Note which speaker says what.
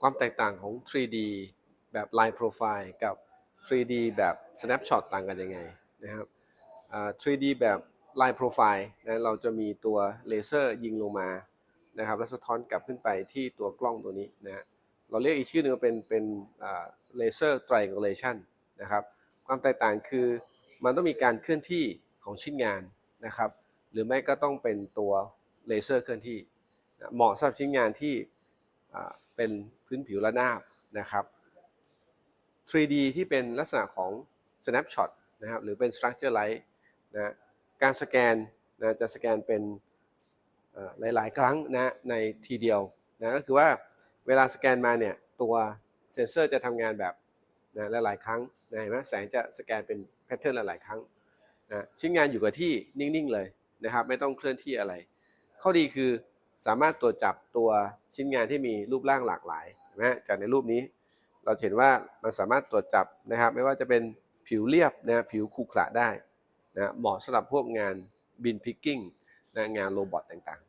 Speaker 1: ความแตกต่างของ 3D แบบ Line Profile กับ 3D แบบ Snapshot ต่างกันยังไงนะครับ 3D แบบ Line Profile นะเราจะมีตัวเลเซอร์ยิงลงมานะครับแล้วสะท้อนกลับขึ้นไปที่ตัวกล้องตัวนี้นะฮะเราเรียกอีกชื่อหนึงว่าเป็นเป็นเลเซอร์ triangulation นะครับความแตกต่างคือมันต้องมีการเคลื่อนที่ของชิ้นงานนะครับหรือไม่ก็ต้องเป็นตัวเลเซอร์เคลื่อนที่ เหมาะสำหรับชิ้นงานที่ เป็นพื้นผิวระนาบนะครับ 3D ที่เป็นลักษณะของ snapshot นะครับหรือเป็น structure light นะการสแกนนะจะสแกนเป็นหลาย ๆ ครั้งนะในทีเดียวนะก็คือว่าเวลาสแกนมาเนี่ยตัวเซนเซอร์จะทำงานแบบนะหลาย ๆ ครั้งนะเห็นไหมแสงจะสแกนเป็นแพทเทิร์นหลาย ๆ ครั้งนะชิ้นงานอยู่กับที่นิ่ง ๆ เลยนะครับ ไม่ต้องเคลื่อนที่อะไร ข้อดีคือ สามารถตรวจจับตัวชิ้นงานที่มีรูปร่างหลากหลายนะจากในรูปนี้ เราเห็นว่ามันสามารถตรวจจับนะครับ ไม่ว่าจะเป็นผิวเรียบนะผิวขรุขระได้นะเหมาะสำหรับพวกงานบินพิกกิ้งนะงานโรบอทต่าง